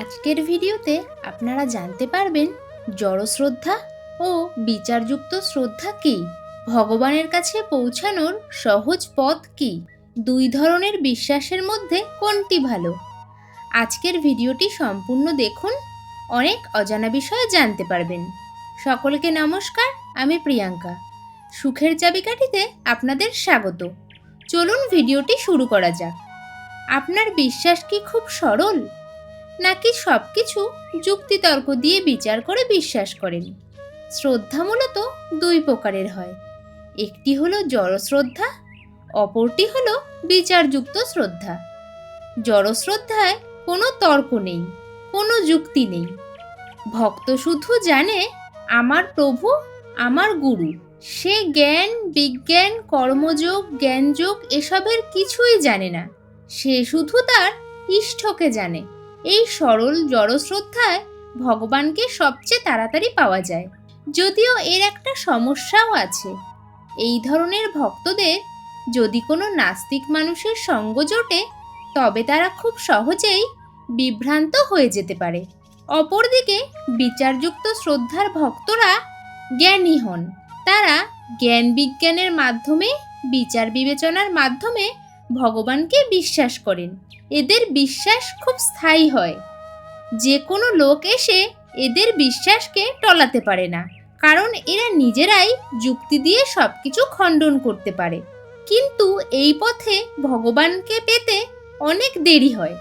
আজকের ভিডিওতে আপনারা জানতে পারবেন জড়শ্রদ্ধা ও বিচারযুক্ত শ্রদ্ধা কী? ভগবানের কাছে পৌঁছানোর সহজ পথ কী? দুই ধরনের বিশ্বাসের মধ্যে কোনটি ভালো? আজকের ভিডিওটি সম্পূর্ণ দেখুন, অনেক অজানা বিষয় জানতে পারবেন। সকলকে নমস্কার, আমি প্রিয়াঙ্কা। সুখের চাবিকাঠিতে আপনাদের স্বাগত। চলুন ভিডিওটি শুরু করা যাক। আপনার বিশ্বাস কি খুব সরল? নাকি সব কিছু যুক্তিতর্ক দিয়ে বিচার করে বিশ্বাস করেন? শ্রদ্ধা মূলত দুই প্রকারের হয়। একটি হলো জড়শ্রদ্ধা, অপরটি হলো বিচারযুক্ত শ্রদ্ধা। জড়শ্রদ্ধায় কোনো তর্ক নেই, কোনো যুক্তি নেই। ভক্ত শুধু জানে, আমার প্রভু, আমার গুরু। সে জ্ঞান, বিজ্ঞান, কর্মযোগ, জ্ঞানযোগ, এসবের কিছুই জানে না। সে শুধু তার ইষ্টকে জানে। এই সরল জড়শ্রদ্ধায় ভগবানকে সবচেয়ে তাড়াতাড়ি পাওয়া যায়। যদিও এর একটা সমস্যাও আছে। এই ধরনের ভক্তদের যদি কোনো নাস্তিক মানুষের সঙ্গ জোটে, তবে তারা খুব সহজেই বিভ্রান্ত হয়ে যেতে পারে। অপরদিকে বিচারযুক্ত শ্রদ্ধার ভক্তরা জ্ঞানী হন। তারা জ্ঞান বিজ্ঞানের মাধ্যমে, বিচার বিবেচনার মাধ্যমে ভগবানকে বিশ্বাস করেন। এদের বিশ্বাস খুব স্থায়ী হয়। যে কোনো লোক এসে এদের বিশ্বাসকে টলাতে পারে না, কারণ এরা নিজেরাই যুক্তি দিয়ে সব কিছু খণ্ডন করতে পারে। কিন্তু এই পথে ভগবানকে পেতে অনেক দেরি হয়।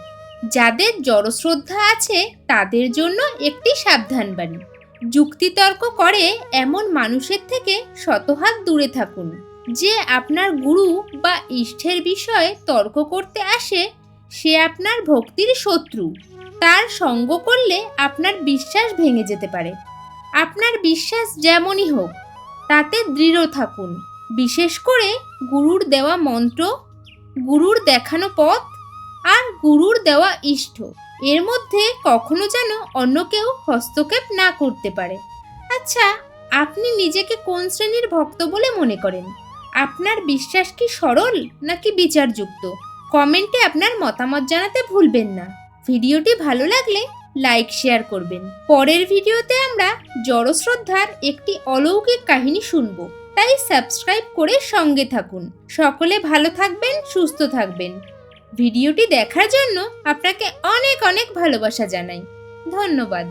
যাদের জড়শ্রদ্ধা আছে, তাদের জন্য একটি সাবধানবাণী। যুক্তিতর্ক করে এমন মানুষের থেকে শতহাত দূরে থাকুন, যে আপনার গুরু বা ইষ্টের বিষয়ে তর্ক করতে আসে সে আপনার ভক্তির শত্রু। তার সঙ্গ করলে আপনার বিশ্বাস ভেঙে যেতে পারে। আপনার বিশ্বাস যেমনই হোক, তাতে দৃঢ় থাকুন। বিশেষ করে গুরুর দেওয়া মন্ত্র, গুরুর দেখানো পথ আর গুরুর দেওয়া ইষ্ট। এর মধ্যে কখনো যেন অন্য কেউ হস্তক্ষেপ না করতে পারে। আচ্ছা আপনি নিজেকে কোন শ্রেণির ভক্ত বলে মনে করেন? আপনার বিশ্বাস কি সরল নাকি বিচারযুক্ত? কমেন্টে আপনার মতামত জানাতে ভুলবেন না। ভিডিওটি ভালো লাগলে লাইক, শেয়ার করবেন। পরের ভিডিওতে আমরা জড়শ্রদ্ধার একটি অলৌকিক কাহিনী শুনব। তাই সাবস্ক্রাইব করে সঙ্গে থাকুন। সকলে ভালো থাকবেন, সুস্থ থাকবেন। ভিডিওটি দেখার জন্য আপনাকে অনেক অনেক ভালোবাসা জানাই। ধন্যবাদ।